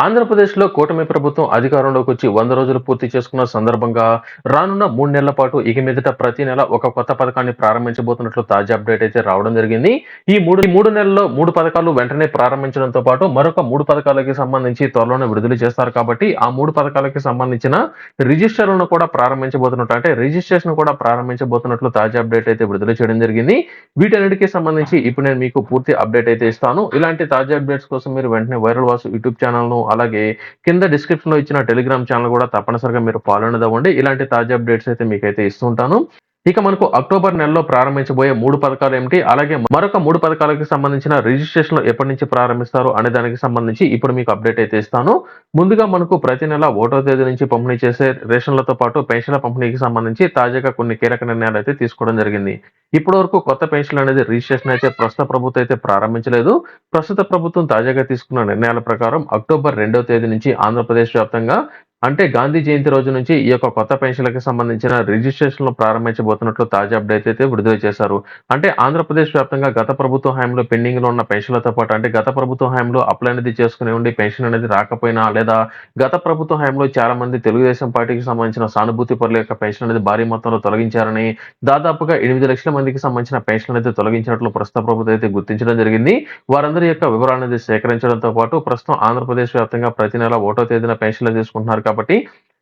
ఆంధ్రప్రదేశ్లో కూటమి ప్రభుత్వం అధికారంలోకి వచ్చి వంద రోజులు పూర్తి చేసుకున్న సందర్భంగా రానున్న మూడు నెలల పాటు ఇక మీదట ప్రతి నెల ఒక కొత్త పథకాన్ని ప్రారంభించబోతున్నట్లు తాజా అప్డేట్ అయితే రావడం జరిగింది. ఈ మూడు మూడు నెలల్లో మూడు పథకాలు వెంటనే ప్రారంభించడంతో పాటు మరొక మూడు పథకాలకి సంబంధించి త్వరలోనే విడుదల చేస్తారు కాబట్టి ఆ మూడు పథకాలకి సంబంధించిన రిజిస్టర్లను కూడా ప్రారంభించబోతున్నట్టు అంటే రిజిస్ట్రేషన్ కూడా ప్రారంభించబోతున్నట్లు తాజా అప్డేట్ అయితే విడుదల చేయడం జరిగింది. వీటన్నిటికీ సంబంధించి ఇప్పుడు నేను మీకు పూర్తి అప్డేట్ అయితే ఇస్తాను. ఇలాంటి తాజా అప్డేట్స్ కోసం మీరు వెంటనే వైరల్ వాసు యూట్యూబ్ ఛానల్ను అలాగే కింద డిస్క్రిప్షన్లో ఇచ్చిన టెలిగ్రామ్ ఛానల్ కూడా తప్పనిసరిగా మీరు ఫాలో అవ్వండి. ఇలాంటి తాజా అప్డేట్స్ అయితే మీకైతే ఇస్తుంటాను. ఇక మనకు అక్టోబర్ నెలలో ప్రారంభించబోయే మూడు పథకాలు ఏమిటి? అలాగే మరొక మూడు పథకాలకు సంబంధించిన రిజిస్ట్రేషన్ ఎప్పటి నుంచి ప్రారంభిస్తారు అనే దానికి సంబంధించి ఇప్పుడు మీకు అప్డేట్ అయితే ఇస్తాను. ముందుగా మనకు ప్రతి నెల ఓటో తేదీ నుంచి పంపిణీ చేసే రేషన్లతో పాటు పెన్షన్ల పంపిణీకి సంబంధించి తాజాగా కొన్ని కీలక నిర్ణయాలు అయితే తీసుకోవడం జరిగింది. ఇప్పటి వరకు కొత్త పెన్షన్లు అనేది రిజిస్ట్రేషన్ అయితే ప్రస్తుత ప్రభుత్వం అయితే ప్రారంభించలేదు. ప్రస్తుత ప్రభుత్వం తాజాగా తీసుకున్న నిర్ణయాల ప్రకారం అక్టోబర్ రెండవ తేదీ నుంచి ఆంధ్రప్రదేశ్ వ్యాప్తంగా అంటే గాంధీ జయంతి రోజు నుంచి ఈ యొక్క కొత్త పెన్షన్లకు సంబంధించిన రిజిస్ట్రేషన్లు ప్రారంభించబోతున్నట్లు తాజా అప్డేట్ అయితే విడుదల చేశారు. అంటే ఆంధ్రప్రదేశ్ వ్యాప్తంగా గత ప్రభుత్వ హయాంలో పెండింగ్లో ఉన్న పెన్షన్లతో పాటు అంటే గత ప్రభుత్వ హయాంలో అప్లై అనేది చేసుకునే ఉండి పెన్షన్ అనేది రాకపోయినా లేదా గత ప్రభుత్వ హయాంలో చాలా మంది తెలుగుదేశం పార్టీకి సంబంధించిన సానుభూతి పరుల యొక్క పెన్షన్ అనేది భారీ మొత్తంలో తొలగించారని దాదాపుగా ఎనిమిది లక్షల మందికి సంబంధించిన పెన్షన్ అయితే తొలగించినట్లు ప్రస్తుత ప్రభుత్వం అయితే గుర్తించడం జరిగింది. వారందరి యొక్క వివరాలు అనేది సేకరించడంతో పాటు ప్రస్తుతం ఆంధ్రప్రదేశ్ వ్యాప్తంగా ప్రతి నెల ఒకటో తేదీన పెన్షన్లు తీసుకుంటున్నారు కాబట్టి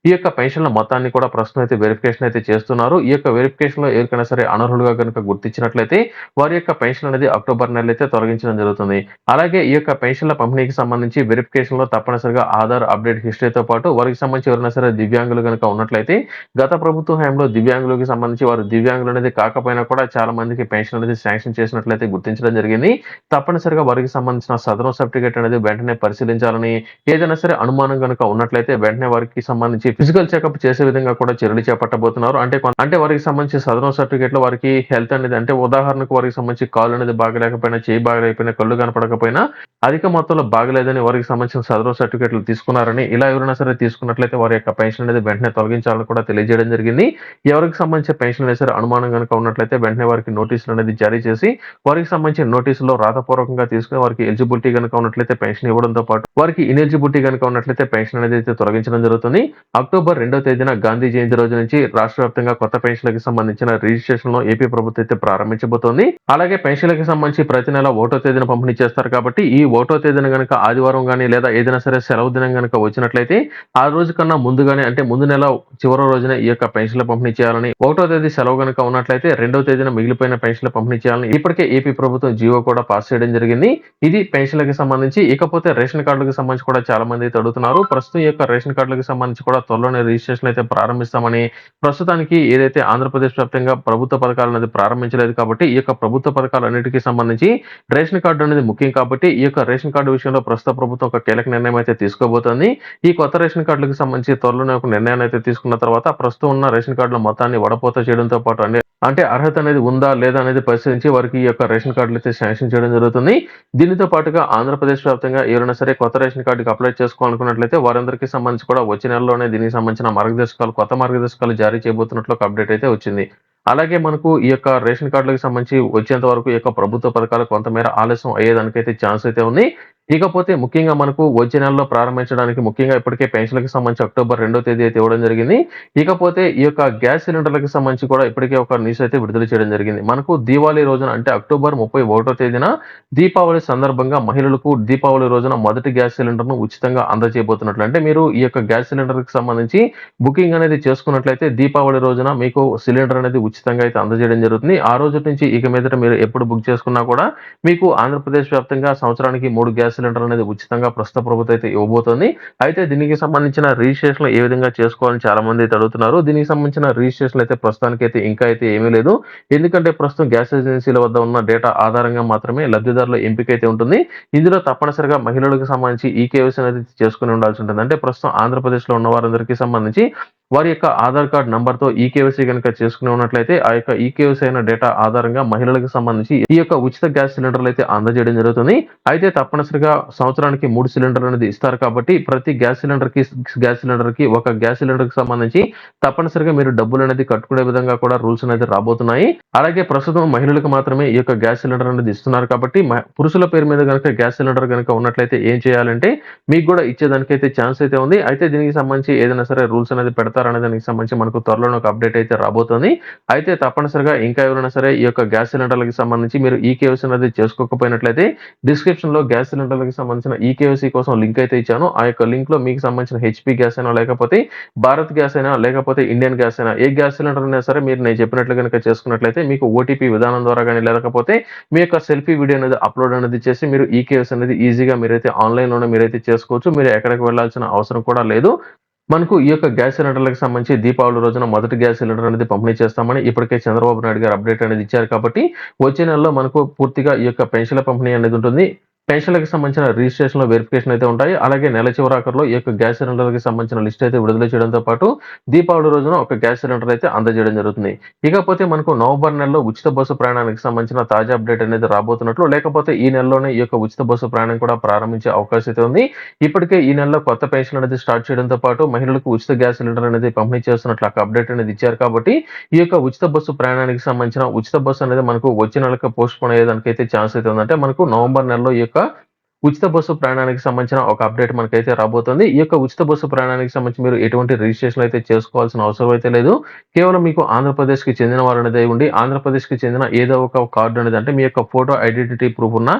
ఈ యొక్క పెన్షన్ల మొత్తాన్ని కూడా ప్రస్తుతం అయితే వెరిఫికేషన్ అయితే చేస్తున్నారు. ఈ యొక్క వెరిఫికేషన్లో ఎవరికైనా సరే అనర్హులుగా కనుక గుర్తించినట్లయితే వారి యొక్క పెన్షన్ అనేది అక్టోబర్ నెల అయితే తొలగించడం జరుగుతుంది. అలాగే ఈ యొక్క పెన్షన్ల పంపిణీకి సంబంధించి వెరిఫికేషన్లో తప్పనిసరిగా ఆధార్ అప్డేట్ హిస్టరీతో పాటు వారికి సంబంధించి ఎవరైనా సరే దివ్యాంగులు కనుక ఉన్నట్లయితే గత ప్రభుత్వ హయాంలో దివ్యాంగులకి సంబంధించి వారు దివ్యాంగులు అనేది కాకపోయినా కూడా చాలా మందికి పెన్షన్ అనేది శాంక్షన్ చేసినట్లయితే గుర్తించడం జరిగింది. తప్పనిసరిగా వారికి సంబంధించిన సదరం సర్టిఫికేట్ అనేది వెంటనే పరిశీలించాలని ఏదైనా సరే అనుమానం కనుక ఉన్నట్లయితే వెంటనే వారికి సంబంధించి ఫిజికల్ చెకప్ చేసే విధంగా కూడా చర్యలు చేపట్టబోతున్నారు. అంటే అంటే వారికి సంబంధించి సదరం సర్టిఫికేట్లో వారికి హెల్త్ అనేది అంటే ఉదాహరణకు వారికి సంబంధించి కాలు అనేది బాగలేకపోయినా చేయి బాగలేకపోయినా కళ్ళు కనపడకపోయినా అధిక మొత్తంలో బాగలేదని వారికి సంబంధించిన సదరం సర్టిఫికేట్లు తీసుకున్నారని ఇలా ఎవరైనా సరే తీసుకున్నట్లయితే వారి యొక్క పెన్షన్ అనేది వెంటనే తొలగించాలని కూడా తెలియజేయడం జరిగింది. ఎవరికి సంబంధించిన పెన్షన్ అనేది సరే అనుమానం కనుక ఉన్నట్లయితే వెంటనే వారికి నోటీసులు అనేది జారీ చేసి వారికి సంబంధించిన నోటీసులో రాతపూర్వకంగా తీసుకుని వారికి ఎలిజిబిలిటీ కనుక ఉన్నట్లయితే పెన్షన్ ఇవ్వడంతో పాటు వారికి ఇనెలిజిబిలిటీ కనుక ఉన్నట్లయితే పెన్షన్ అనేది అయితే తొలగించడం జరుగుతుంది. అక్టోబర్ రెండో తేదీన గాంధీ జయంతి రోజు నుంచి రాష్ట్ర వ్యాప్తంగా కొత్త పెన్షన్లకు సంబంధించిన రిజిస్ట్రేషన్లో ఏపీ ప్రభుత్వం అయితే ప్రారంభించబోతోంది. అలాగే పెన్షన్లకు సంబంధించి ప్రతి నెల ఒకటో తేదీన పంపిణీ చేస్తారు కాబట్టి ఈ ఒకటో తేదీన గనక ఆదివారం కానీ లేదా ఏదైనా సరే సెలవు దినం గనుక వచ్చినట్లయితే ఆ రోజు కన్నా ముందుగానే అంటే ముందు నెల చివరి రోజున ఈ యొక్క పెన్షన్ల పంపిణీ చేయాలని ఒకటో తేదీ సెలవు గనక ఉన్నట్లయితే రెండో తేదీన మిగిలిపోయిన పెన్షన్ల పంపిణీ చేయాలని ఇప్పటికే ఏపీ ప్రభుత్వం జీవో కూడా పాస్ చేయడం జరిగింది. ఇది పెన్షన్లకు సంబంధించి ఇకపోతే రేషన్ కార్డులకు సంబంధించి కూడా చాలా మంది అయితే అడుగుతున్నారు ప్రస్తుతం ఈ యొక్క రేషన్ కార్డులకు సంబంధించి కూడా త్వరలోనే రిజిస్ట్రేషన్ అయితే ప్రారంభిస్తామని ప్రస్తుతానికి ఏదైతే ఆంధ్రప్రదేశ్ వ్యాప్తంగా ప్రభుత్వ పథకాలు అనేది ప్రారంభించలేదు కాబట్టి ఈ యొక్క ప్రభుత్వ పథకాలు అన్నిటికీ సంబంధించి రేషన్ కార్డు అనేది ముఖ్యం కాబట్టి ఈ యొక్క రేషన్ కార్డు విషయంలో ప్రస్తుత ప్రభుత్వం ఒక కీలక నిర్ణయం అయితే తీసుకోబోతోంది. ఈ కొత్త రేషన్ కార్డులకు సంబంధించి త్వరలోనే ఒక నిర్ణయాన్ని అయితే తీసుకున్న తర్వాత ప్రస్తుతం ఉన్న రేషన్ కార్డుల మొత్తాన్ని వడపోత చేయడంతో పాటు అన్ని అంటే అర్హత అనేది ఉందా లేదా అనేది పరిశీలించి వారికి ఈ యొక్క రేషన్ కార్డులు అయితే శాంక్షన్ చేయడం జరుగుతుంది. దీనితో పాటుగా ఆంధ్రప్రదేశ్ వ్యాప్తంగా ఎవరైనా సరే కొత్త రేషన్ కార్డుకి అప్లై చేసుకోవాలనుకున్నట్లయితే వారందరికీ సంబంధించి కూడా వచ్చే నెలలోనే దీనికి సంబంధించిన మార్గదర్శకాలు కొత్త మార్గదర్శకాలు జారీ చేయబోతున్నట్లు ఒక అప్డేట్ అయితే వచ్చింది. అలాగే మనకు ఈ యొక్క రేషన్ కార్డులకు సంబంధించి వచ్చేంత వరకు ఈ యొక్క ప్రభుత్వ పథకాలు కొంతమేర ఆలస్యం అయ్యేదానికైతే ఛాన్స్ అయితే ఉంది. ఇకపోతే ముఖ్యంగా మనకు వచ్చే నెలలో ప్రారంభించడానికి ముఖ్యంగా ఇప్పటికే పెన్షన్లకు సంబంధించి అక్టోబర్ రెండో తేదీ అయితే ఇవ్వడం జరిగింది. ఇకపోతే ఈ యొక్క గ్యాస్ సిలిండర్లకు సంబంధించి కూడా ఇప్పటికే ఒక న్యూస్ అయితే విడుదల చేయడం జరిగింది. మనకు దీపావళి రోజున అంటే అక్టోబర్ ముప్పై ఒకటో తేదీన దీపావళి సందర్భంగా మహిళలకు దీపావళి రోజున మొదటి గ్యాస్ సిలిండర్ను ఉచితంగా అందజేయబోతున్నట్లు. అంటే మీరు ఈ యొక్క గ్యాస్ సిలిండర్కి సంబంధించి బుకింగ్ అనేది చేసుకున్నట్లయితే దీపావళి రోజున మీకు సిలిండర్ అనేది ఉచితంగా అయితే అందజేయడం జరుగుతుంది. ఆ రోజు నుంచి ఇక మీదట మీరు ఎప్పుడు బుక్ చేసుకున్నా కూడా మీకు ఆంధ్రప్రదేశ్ వ్యాప్తంగా సంవత్సరానికి మూడు గ్యాస్ సిలిండర్ అనేది ఉచితంగా ప్రస్తుత ప్రభుత్వం అయితే ఇవ్వబోతోంది. అయితే దీనికి సంబంధించిన రిజిస్ట్రేషన్ ఏ విధంగా చేసుకోవాలని చాలా మంది అయితే అడుగుతున్నారు. దీనికి సంబంధించిన రిజిస్ట్రేషన్ అయితే ప్రస్తుతానికి అయితే ఇంకా అయితే ఏమీ లేదు. ఎందుకంటే ప్రస్తుతం గ్యాస్ ఏజెన్సీల వద్ద ఉన్న డేటా ఆధారంగా మాత్రమే లబ్ధిదారుల ఎంపిక అయితే ఉంటుంది. ఇందులో తప్పనిసరిగా మహిళలకు సంబంధించి ఈ కేవైసీ అనేది చేసుకుని ఉండాల్సి ఉంటుంది. అంటే ప్రస్తుతం ఆంధ్రప్రదేశ్లో ఉన్న వారందరికీ సంబంధించి వారి యొక్క ఆధార్ కార్డ్ నంబర్తో తో కనుక చేసుకుని ఉన్నట్లయితే ఆ యొక్క ఈకేవసీ అయిన డేటా ఆధారంగా మహిళలకు సంబంధించి ఈ యొక్క ఉచిత గ్యాస్ సిలిండర్లు అయితే అందజేయడం జరుగుతుంది. అయితే తప్పనిసరిగా సంవత్సరానికి మూడు సిలిండర్లు అనేది ఇస్తారు కాబట్టి ప్రతి గ్యాస్ సిలిండర్కి గ్యాస్ సిలిండర్కి ఒక గ్యాస్ సిలిండర్కి సంబంధించి తప్పనిసరిగా మీరు డబ్బులు అనేది కట్టుకునే విధంగా కూడా రూల్స్ అనేది రాబోతున్నాయి. అలాగే ప్రస్తుతం మహిళలకు మాత్రమే ఈ యొక్క గ్యాస్ సిలిండర్ అనేది ఇస్తున్నారు కాబట్టి పురుషుల పేరు మీద కనుక గ్యాస్ సిలిండర్ కనుక ఉన్నట్లయితే ఏం చేయాలంటే మీకు కూడా ఇచ్చేదానికైతే ఛాన్స్ అయితే ఉంది. అయితే దీనికి సంబంధించి ఏదైనా సరే రూల్స్ అనేది పెడతారు పెడతారనే దానికి సంబంధించి మనకు త్వరలోనే ఒక అప్డేట్ అయితే రాబోతుంది. అయితే తప్పనిసరిగా ఇంకా ఎవరైనా సరే ఈ యొక్క గ్యాస్ సిలిండర్లకు సంబంధించి మీరు ఈ కేవైసీ అనేది చేసుకోకపోయినట్లయితే డిస్క్రిప్షన్లో గ్యాస్ సిలిండర్లకు సంబంధించిన ఈ కేవైసీ కోసం లింక్ అయితే ఇచ్చాను. ఆ యొక్క లింక్లో మీకు సంబంధించిన హెచ్పి గ్యాస్ అయినా లేకపోతే భారత్ గ్యాస్ అయినా లేకపోతే ఇండియన్ గ్యాస్ అయినా ఏ గ్యాస్ సిలిండర్ అయినా సరే మీరు నేను చెప్పినట్లు కనుక చేసుకున్నట్లయితే మీకు ఓటీపీ విధానం ద్వారా కానీ లేకపోతే మీ యొక్క సెల్ఫీ వీడియో అనేది అప్లోడ్ అనేది చేసి మీరు ఈ కేవైసీ అనేది ఈజీగా మీరైతే ఆన్లైన్లోనే మీరైతే చేసుకోవచ్చు. మీరు ఎక్కడికి వెళ్ళాల్సిన అవసరం కూడా లేదు. మనకు ఈ యొక్క గ్యాస్ సిలిండర్లకు సంబంధించి దీపావళి రోజున మొదటి గ్యాస్ సిలిండర్ అనేది పంపిణీ చేస్తామని ఇప్పటికే చంద్రబాబు నాయుడు గారు అప్డేట్ అనేది ఇచ్చారు కాబట్టి వచ్చే నెలలో మనకు పూర్తిగా ఈ యొక్క పెన్షన్ల పంపిణీ అనేది ఉంటుంది. పెన్షన్లకు సంబంధించిన రిజిస్ట్రేషన్లో వెరిఫికేషన్ అయితే ఉంటాయి. అలాగే నెల చివరాకర్లో ఈ యొక్క గ్యాస్ సిలిండర్కి సంబంధించిన లిస్ట్ అయితే విడుదల చేయడంతో పాటు దీపావళి రోజున ఒక గ్యాస్ సిలిండర్ అయితే అందజేయడం జరుగుతుంది. ఇకపోతే మనకు నవంబర్ నెలలో ఉచిత బస్సు ప్రయాణానికి సంబంధించిన తాజా అప్డేట్ అనేది రాబోతున్నట్లు లేకపోతే ఈ నెలలోనే ఈ యొక్క ఉచిత బస్సు ప్రయాణం కూడా ప్రారంభించే అవకాశం అయితే ఉంది. ఇప్పటికే ఈ నెలలో కొత్త పెన్షన్ అనేది స్టార్ట్ చేయడంతో పాటు మహిళలకు ఉచిత గ్యాస్ సిలిండర్ అనేది పంపిణీ చేస్తున్నట్లు ఒక అప్డేట్ అనేది ఇచ్చారు కాబట్టి ఈ యొక్క ఉచిత బస్సు ప్రయాణానికి సంబంధించిన ఉచిత బస్సు అనేది మనకు వచ్చే నెలకు పోస్ట్ పోన్ అయ్యేదానికి అయితే ఛాన్స్ అయితే ఉందంటే మనకు నవంబర్ నెలలో ఈ యొక్క так? ఉచిత బస్సు ప్రయాణానికి సంబంధించిన ఒక అప్డేట్ మనకైతే రాబోతుంది. ఈ యొక్క ఉచిత బస్సు ప్రయాణానికి సంబంధించి మీరు ఎటువంటి రిజిస్ట్రేషన్ అయితే చేసుకోవాల్సిన అవసరం అయితే లేదు. కేవలం మీకు ఆంధ్రప్రదేశ్కి చెందిన వారు అనేది ఉండి ఆంధ్రప్రదేశ్కి చెందిన ఏదో ఒక కార్డు అనేది అంటే మీ యొక్క ఫోటో ఐడెంటిటీ ప్రూఫ్ ఉన్న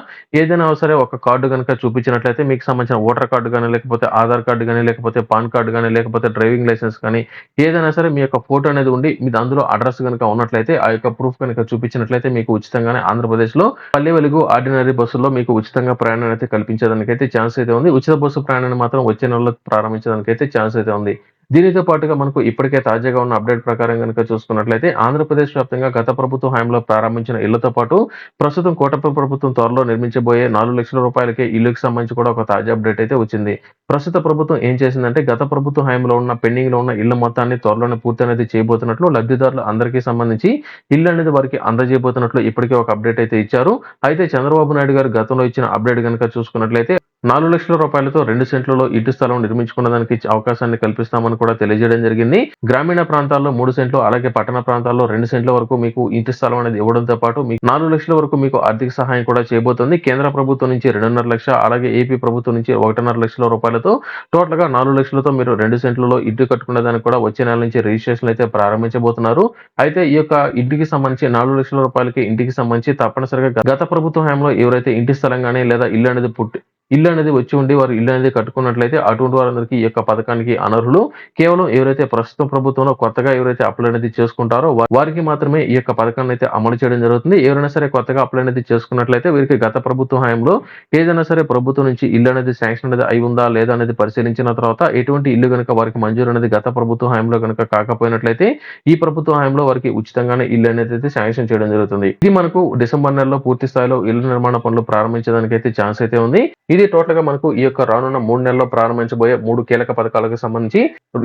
ఏదైనా సరే ఒక కార్డు కనుక చూపించినట్లయితే మీకు సంబంధించిన ఓటర్ కార్డు కానీ లేకపోతే ఆధార్ కార్డు కానీ లేకపోతే పాన్ కార్డు కానీ లేకపోతే డ్రైవింగ్ లైసెన్స్ కానీ ఏదైనా సరే మీ యొక్క ఫోటో అనేది ఉండి మీ అందులో అడ్రస్ కనుక ఉన్నట్లయితే ఆ యొక్క ప్రూఫ్ కనుక చూపించినట్లయితే మీకు ఉచితంగానే ఆంధ్రప్రదేశ్లో పల్లె వెలుగు ఆర్డినరీ బస్సుల్లో మీకు ఉచితంగా ప్రయాణం అయితే కల్పించేదానికైతే ఛాన్స్ అయితే ఉంది. ఉచిత బస్సు ప్రయాణాన్ని మాత్రం వచ్చే నెలలో ప్రారంభించడానికైతే ఛాన్స్ అయితే ఉంది. దీనితో పాటుగా మనకు ఇప్పటికే తాజాగా ఉన్న అప్డేట్ ప్రకారం కనుక చూసుకున్నట్లయితే ఆంధ్రప్రదేశ్ వ్యాప్తంగా గత ప్రభుత్వ హయాంలో ప్రారంభించిన ఇళ్ళతో పాటు ప్రస్తుతం కోటప్ప ప్రభుత్వం త్వరలో నిర్మించబోయే నాలుగు లక్షల రూపాయలకే ఇల్లుకి సంబంధించి కూడా ఒక తాజా అప్డేట్ అయితే వచ్చింది. ప్రస్తుత ప్రభుత్వం ఏం చేసిందంటే గత ప్రభుత్వ హయాంలో ఉన్న పెండింగ్లో ఉన్న ఇళ్ళ మొత్తాన్ని త్వరలోనే పూర్తి అనేది చేయబోతున్నట్లు లబ్ధిదారులు అందరికీ సంబంధించి ఇల్లు అనేది వారికి అందజేయబోతున్నట్లు ఇప్పటికే ఒక అప్డేట్ అయితే ఇచ్చారు. అయితే చంద్రబాబు నాయుడు గారు గతంలో ఇచ్చిన అప్డేట్ కనుక చూసుకున్నట్లయితే నాలుగు లక్షల రూపాయలతో రెండు సెంట్లలో ఇంటి స్థలం నిర్మించుకున్న దానికి అవకాశాన్ని కల్పిస్తామని కూడా తెలియజేయడం జరిగింది. గ్రామీణ ప్రాంతాల్లో మూడు సెంట్లు అలాగే పట్టణ ప్రాంతాల్లో రెండు సెంట్ల వరకు మీకు ఇంటి స్థలం అనేది ఇవ్వడంతో పాటు మీకు నాలుగు లక్షల వరకు మీకు ఆర్థిక సహాయం కూడా చేయబోతుంది. కేంద్ర ప్రభుత్వం నుంచి రెండున్నర లక్ష అలాగే ఏపీ ప్రభుత్వం నుంచి ఒకటిన్నర లక్షల రూపాయలతో టోటల్గా నాలుగు లక్షలతో మీరు రెండు సెంట్లలో ఇంటి కట్టుకునే దానికి కూడా వచ్చే నెల నుంచి రిజిస్ట్రేషన్ అయితే ప్రారంభించబోతున్నారు. అయితే ఈ యొక్క ఇంటికి సంబంధించి నాలుగు లక్షల రూపాయలకి ఇంటికి సంబంధించి తప్పనిసరిగా గత ప్రభుత్వ హయాంలో ఎవరైతే ఇంటి స్థలం కానీ లేదా ఇల్లు అనేది పుట్టి ఇల్లు అనేది వచ్చి ఉండి వారు ఇల్లు అనేది కట్టుకున్నట్లయితే అటువంటి వారందరికీ ఈ యొక్క పథకానికి అనర్హులు. కేవలం ఎవరైతే ప్రస్తుత ప్రభుత్వంలో కొత్తగా ఎవరైతే అప్లై అనేది చేసుకుంటారో వారికి మాత్రమే ఈ యొక్క పథకాన్ని అయితే అమలు చేయడం జరుగుతుంది. ఎవరైనా సరే కొత్తగా అప్లై అనేది చేసుకున్నట్లయితే వీరికి గత ప్రభుత్వ హయాంలో ఏదైనా సరే ప్రభుత్వం నుంచి ఇల్లు అనేది శాంక్షన్ అనేది అయి ఉందా లేదా అనేది పరిశీలించిన తర్వాత ఎటువంటి ఇల్లు కనుక వారికి మంజూరు అనేది గత ప్రభుత్వ హయాంలో కనుక కాకపోయినట్లయితే ఈ ప్రభుత్వ హయాంలో వారికి ఉచితంగానే ఇల్లు అనేది అయితే శాంక్షన్ చేయడం జరుగుతుంది. ఇది మనకు డిసెంబర్ నెలలో పూర్తి స్థాయిలో ఇల్లు నిర్మాణ పనులు ప్రారంభించడానికి అయితే ఛాన్స్ అయితే ఉంది. ఇది టోటల్గా మనకు ఈ యొక్క రానున్న మూడు నెలల్లో ప్రారంభించబోయే మూడు కీలక పథకాలకు సంబంధించి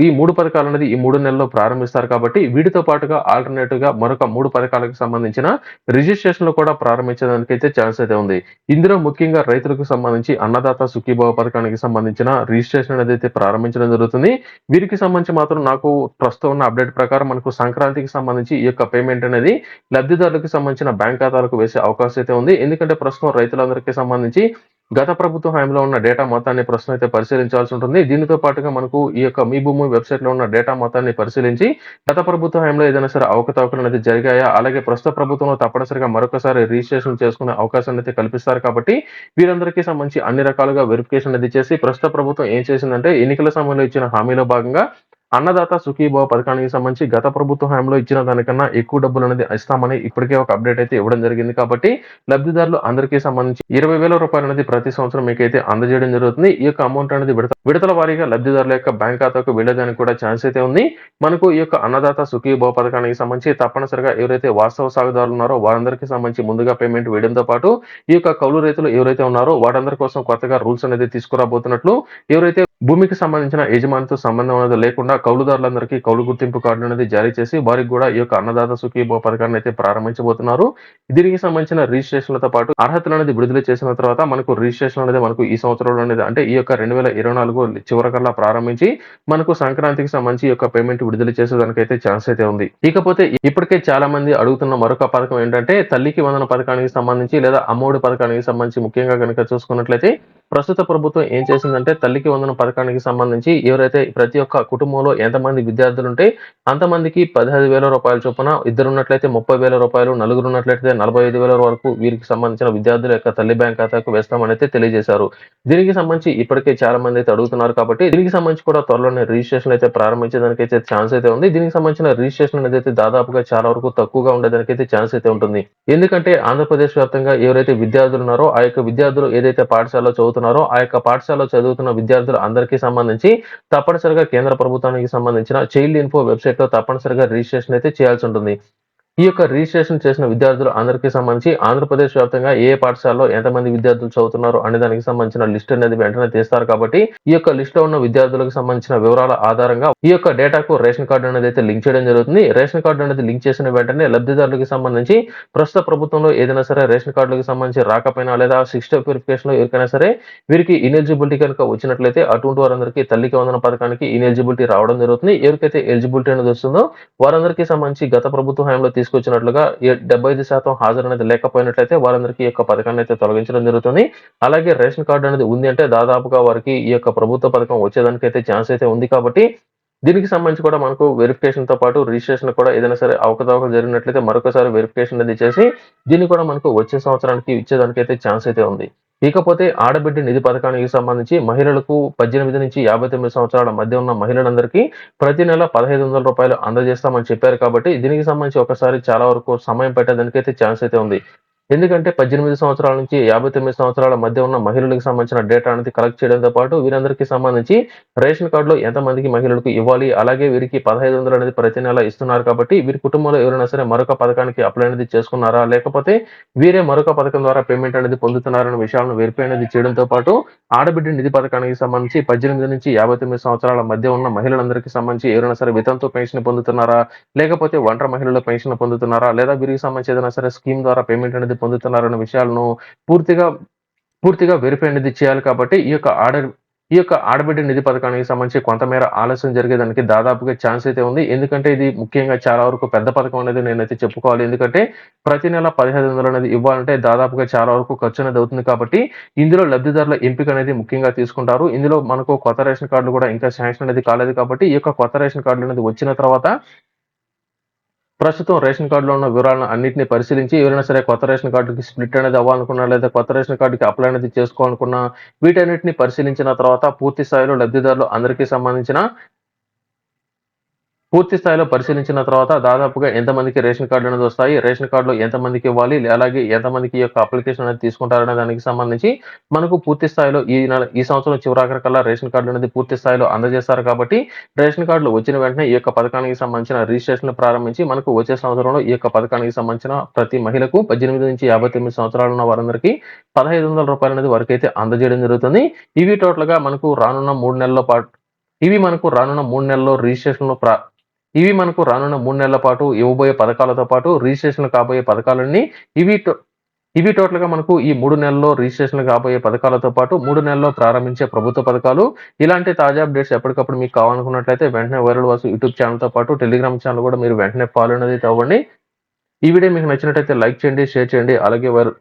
ఈ మూడు పథకాలు అనేది ఈ మూడు నెలల్లో ప్రారంభిస్తారు కాబట్టి వీటితో పాటుగా ఆల్టర్నేటివ్గా మరొక మూడు పథకాలకు సంబంధించిన రిజిస్ట్రేషన్ కూడా ప్రారంభించడానికి అయితే ఛాన్స్ అయితే ఉంది. ఇందులో ముఖ్యంగా రైతులకు సంబంధించి అన్నదాత సుఖీభావ పథకానికి సంబంధించిన రిజిస్ట్రేషన్ అనేది అయితే ప్రారంభించడం జరుగుతుంది. వీరికి సంబంధించి మాత్రం నాకు ప్రస్తుతం ఉన్న అప్డేట్ ప్రకారం మనకు సంక్రాంతికి సంబంధించి ఈ యొక్క పేమెంట్ అనేది లబ్ధిదారులకు సంబంధించిన బ్యాంక్ ఖాతాలకు వేసే అవకాశం అయితే ఉంది. ఎందుకంటే ప్రస్తుతం రైతులందరికీ సంబంధించి గత ప్రభుత్వ హయాంలో ఉన్న డేటా మొత్తాన్ని ప్రస్తుతం అయితే పరిశీలించాల్సి ఉంటుంది. దీనితో పాటుగా మనకు ఈ యొక్క మీ భూమి వెబ్సైట్లో ఉన్న డేటా మొత్తాన్ని పరిశీలించి గత ప్రభుత్వ హయాంలో ఏదైనా సరే అవకతవకలు అనేది జరిగాయా? అలాగే ప్రస్తుత ప్రభుత్వంలో తప్పనిసరిగా మరొకసారి రిజిస్ట్రేషన్ చేసుకునే అవకాశాన్ని అయితే కల్పిస్తారు కాబట్టి వీరందరికీ సంబంధించి అన్ని రకాలుగా వెరిఫికేషన్ అనేది చేసి ప్రస్తుత ప్రభుత్వం ఏం చేసిందంటే ఎన్నికల సమయంలో ఇచ్చిన హామీలో భాగంగా అన్నదాత సుఖీభావ పథకానికి సంబంధించి గత ప్రభుత్వ హయాంలో ఇచ్చిన దానికన్నా ఎక్కువ డబ్బులు అనేది ఇస్తామని ఇప్పటికే ఒక అప్డేట్ అయితే ఇవ్వడం జరిగింది కాబట్టి లబ్ధిదారులు అందరికీ సంబంధించి ఇరవై వేల రూపాయలు అనేది ప్రతి సంవత్సరం మీకైతే అందజేయడం జరుగుతుంది. ఈ యొక్క అమౌంట్ అనేది విడత విడతల వారీగా లబ్ధిదారుల యొక్క బ్యాంక్ ఖాతాకు వెళ్ళేదానికి కూడా ఛాన్స్ అయితే ఉంది. మనకు ఈ యొక్క అన్నదాత సుఖీభావ పథకానికి సంబంధించి తప్పనిసరిగా ఎవరైతే వాస్తవ సాగుదారులు ఉన్నారో వారందరికీ సంబంధించి ముందుగా పేమెంట్ వేయడంతో పాటు ఈ యొక్క కౌలు రైతులు ఎవరైతే ఉన్నారో వారందరి కోసం కొత్తగా రూల్స్ అనేది తీసుకురాబోతున్నట్లు ఎవరైతే భూమికి సంబంధించిన యజమానితో సంబంధం అనేది లేకుండా కౌలుదారులందరికీ కౌలు గుర్తింపు కార్డు అనేది జారీ చేసి వారికి కూడా ఈ యొక్క అన్నదాత సుఖీభో పథకాన్ని అయితే ప్రారంభించబోతున్నారు. దీనికి సంబంధించిన రిజిస్ట్రేషన్లతో పాటు అర్హతలు అనేది విడుదల చేసిన తర్వాత మనకు రిజిస్ట్రేషన్ అనేది మనకు ఈ సంవత్సరంలో అనేది అంటే ఈ యొక్క రెండు వేల ఇరవై నాలుగు చివరికల్లా ప్రారంభించి మనకు సంక్రాంతికి సంబంధించి ఈ యొక్క పేమెంట్ విడుదల చేసేదానికి అయితే ఛాన్స్ అయితే ఉంది. ఇకపోతే ఇప్పటికే చాలా మంది అడుగుతున్న మరొక పథకం ఏంటంటే తల్లికి వందన పథకానికి సంబంధించి లేదా అమ్మఒడి పథకానికి సంబంధించి ముఖ్యంగా కనుక చూసుకున్నట్లయితే ప్రస్తుత ప్రభుత్వం ఏం చేసిందంటే తల్లికి వందన పథకానికి సంబంధించి ఎవరైతే ప్రతి ఒక్క కుటుంబంలో ఎంతమంది విద్యార్థులు ఉంటే అంతమందికి పదహైదు వేల రూపాయల చొప్పున ఇద్దరున్నట్లయితే ముప్పై వేల రూపాయలు నలుగురు ఉన్నట్లయితే నలభై ఐదు వేల వరకు వీరికి సంబంధించిన విద్యార్థుల యొక్క తల్లి బ్యాంక్ ఖాతాకు వేస్తామని అయితే తెలియజేశారు. దీనికి సంబంధించి ఇప్పటికే చాలా మంది అయితే అడుగుతున్నారు కాబట్టి దీనికి సంబంధించి కూడా త్వరలోనే రిజిస్ట్రేషన్ అయితే ప్రారంభించడానికి అయితే ఛాన్స్ అయితే ఉంది. దీనికి సంబంధించిన రిజిస్ట్రేషన్ అనేది అయితే దాదాపుగా చాలా వరకు తక్కువగా ఉండేదానికి అయితే ఛాన్స్ అయితే ఉంటుంది. ఎందుకంటే ఆంధ్రప్రదేశ్ వ్యాప్తంగా ఎవరైతే విద్యార్థులు ఉన్నారో ఆ యొక్క విద్యార్థులు ఏదైతే పాఠశాలలో చదువుతున్నారో ఆ యొక్క పాఠశాలలో చదువుతున్న విద్యార్థులు అందరికీ సంబంధించి తప్పనిసరిగా కేంద్ర ప్రభుత్వానికి సంబంధించిన చైల్డ్ ఇన్ఫో వెబ్సైట్లో తప్పనిసరిగా రిజిస్ట్రేషన్ అయితే చేయాల్సి ఉంటుంది. ఈ యొక్క రిజిస్ట్రేషన్ చేసిన విద్యార్థులు అందరికీ సంబంధించి ఆంధ్రప్రదేశ్ వ్యాప్తంగా ఏ పాఠశాలలో ఎంతమంది విద్యార్థులు చదువుతున్నారు అనే దానికి సంబంధించిన లిస్ట్ అనేది వెంటనే తీస్తారు కాబట్టి ఈ యొక్క లిస్ట్లో ఉన్న విద్యార్థులకు సంబంధించిన వివరాల ఆధారంగా ఈ యొక్క డేటాకు రేషన్ కార్డు అనేది అయితే లింక్ చేయడం జరుగుతుంది. రేషన్ కార్డు అనేది లింక్ చేసిన వెంటనే లబ్ధిదారులకు సంబంధించి ప్రస్తుత ప్రభుత్వంలో ఏదైనా సరే రేషన్ కార్డులకు సంబంధించి రాకపోయినా లేదా సిక్స్ స్టెప్ వెరిఫికేషన్లో ఎవరికైనా సరే వీరికి ఇనెలిజిబిలిటీ కనుక వచ్చినట్లయితే అటువంటి వారందరికీ తల్లికి వందన పథకానికి ఇనెలిజిబిలిటీ రావడం జరుగుతుంది. ఎవరికైతే ఎలిజిబిలిటీ అనేది వస్తుందో వారందరికీ సంబంధించి గత ప్రభుత్వ హయాంలో తీసుకొచ్చినట్లుగా డెబ్బై ఐదు శాతం హాజరు అనేది లేకపోయినట్లయితే వారందరికీ ఈ యొక్క పథకాన్ని అయితే తొలగించడం జరుగుతుంది. అలాగే రేషన్ కార్డు అనేది ఉంది అంటే దాదాపుగా వారికి ఈ యొక్క ప్రభుత్వ పథకం వచ్చేదానికి అయితే ఛాన్స్ అయితే ఉంది కాబట్టి దీనికి సంబంధించి కూడా మనకు వెరిఫికేషన్తో పాటు రిజిస్ట్రేషన్ కూడా ఏదైనా సరే అవకతవకలు జరిగినట్లయితే మరొకసారి వెరిఫికేషన్ అనేది చేసి దీన్ని కూడా మనకు వచ్చే సంవత్సరానికి ఇచ్చేదానికి అయితే ఛాన్స్ అయితే ఉంది. ఇకపోతే ఆడబిడ్డ నిధి పథకానికి సంబంధించి మహిళలకు పద్దెనిమిది నుంచి యాభై తొమ్మిది సంవత్సరాల మధ్య ఉన్న మహిళలందరికీ ప్రతి నెల పదహైదు వందల రూపాయలు అందజేస్తామని చెప్పారు కాబట్టి దీనికి సంబంధించి ఒకసారి చాలా వరకు సమయం పెట్టేదానికైతే ఛాన్స్ అయితే ఉంది. ఎందుకంటే పద్దెనిమిది సంవత్సరాల నుంచి యాభై తొమ్మిది సంవత్సరాల మధ్య ఉన్న మహిళలకు సంబంధించిన డేటా అనేది కలెక్ట్ చేయడంతో పాటు వీరందరికీ సంబంధించి రేషన్ కార్డులో ఎంతమందికి మహిళలకు ఇవ్వాలి అలాగే వీరికి పదహైదు వందలు అనేది ప్రతి నెల ఇస్తున్నారు కాబట్టి వీరి కుటుంబంలో ఎవరైనా సరే మరొక పథకానికి అప్లై అనేది చేసుకున్నారా? లేకపోతే వీరే మరొక పథకం ద్వారా పేమెంట్ అనేది పొందుతున్నారనే విషయాలను వెరిఫై అనేది చేయడంతో పాటు ఆడబిడ్డ నిధి పథకానికి సంబంధించి పద్దెనిమిది నుంచి యాభై తొమ్మిది సంవత్సరాల మధ్య ఉన్న మహిళలందరికీ సంబంధించి ఎవరైనా సరే వితంతో పెన్షన్ పొందుతున్నారా? లేకపోతే ఒంటరి మహిళల పెన్షన్ పొందుతున్నారా? లేదా వీరికి సంబంధించి ఏదైనా సరే స్కీమ్ ద్వారా పేమెంట్ అనేది పొందుతున్నారన్న విషయాలను పూర్తిగా పూర్తిగా వెరిఫై అనేది చేయాలి కాబట్టి ఈ యొక్క ఆడ ఈ యొక్క ఆడబిడ్డ నిధి పథకానికి సంబంధించి కొంతమేర ఆలస్యం జరిగేదానికి దాదాపుగా ఛాన్స్ అయితే ఉంది. ఎందుకంటే ఇది ముఖ్యంగా చాలా వరకు పెద్ద పథకం అనేది నేనైతే చెప్పుకోవాలి. ఎందుకంటే ప్రతి నెల పదిహేను వందలు అనేది ఇవ్వాలంటే దాదాపుగా చాలా వరకు ఖర్చు అనేది అవుతుంది కాబట్టి ఇందులో లబ్ధిదారుల ఎంపిక అనేది ముఖ్యంగా తీసుకుంటారు. ఇందులో మనకు కొత్త రేషన్ కార్డులు కూడా ఇంకా శాంక్షన్ అనేది కాలేదు కాబట్టి ఈ యొక్క కొత్త రేషన్ కార్డులు అనేది వచ్చిన తర్వాత ప్రస్తుతం రేషన్ కార్డులో ఉన్న వివరాలను అన్నింటినీ పరిశీలించి ఎవరైనా సరే కొత్త రేషన్ కార్డుకి స్ప్లిట్ అనేది అవ్వాలనుకున్నా లేదా కొత్త రేషన్ కార్డుకి అప్లై అనేది చేసుకోవాలనుకున్నా వీటన్నిటిని పరిశీలించిన తర్వాత పూర్తి స్థాయిలో లబ్ధిదారులు అందరికీ సంబంధించిన పూర్తి స్థాయిలో పరిశీలించిన తర్వాత దాదాపుగా ఎంతమందికి రేషన్ కార్డు అనేది వస్తాయి రేషన్ కార్డులో ఎంతమందికి ఇవ్వాలి అలాగే ఎంతమందికి ఈ యొక్క అప్లికేషన్ అనేది తీసుకుంటారనే దానికి సంబంధించి మనకు పూర్తి స్థాయిలో ఈ నెల ఈ సంవత్సరం చివరాఖరి కల్లా రేషన్ కార్డు అనేది పూర్తి స్థాయిలో అందజేస్తారు కాబట్టి రేషన్ కార్డులు వచ్చిన వెంటనే ఈ యొక్క పథకానికి సంబంధించిన రిజిస్ట్రేషన్ ప్రారంభించి మనకు వచ్చే సంవత్సరంలో ఈ యొక్క పథకానికి సంబంధించిన ప్రతి మహిళకు పద్దెనిమిది నుంచి యాభై తొమ్మిది సంవత్సరాలు ఉన్న వారందరికీ పదహైదు వందల రూపాయలు అనేది వరకైతే అందజేయడం జరుగుతుంది. ఇవి టోటల్గా మనకు రానున్న మూడు నెలల పాటు ఇవి మనకు రానున్న మూడు నెలల్లో రిజిస్ట్రేషన్లో ప్రా ఇవి మనకు రానున్న మూడు నెలల పాటు ఇవ్వబోయే పథకాలతో పాటు రిజిస్ట్రేషన్ కాబోయే పథకాలన్నీ ఇవి ఇవి టోటల్గా మనకు ఈ మూడు నెలల్లో రిజిస్ట్రేషన్ కాబోయే పథకాలతో పాటు మూడు నెలల్లో ప్రారంభించే ప్రభుత్వ పథకాలు. ఇలాంటి తాజా అప్డేట్స్ ఎప్పటికప్పుడు మీకు కావాలనుకున్నట్లయితే వెంటనే వైరల్ వాసు యూట్యూబ్ ఛానల్తో పాటు టెలిగ్రామ్ ఛానల్ కూడా మీరు వెంటనే ఫాలో అనేది అవ్వండి. ఈ వీడియో మీకు నచ్చినట్లయితే లైక్ చేయండి షేర్ చేయండి అలాగే వైరల్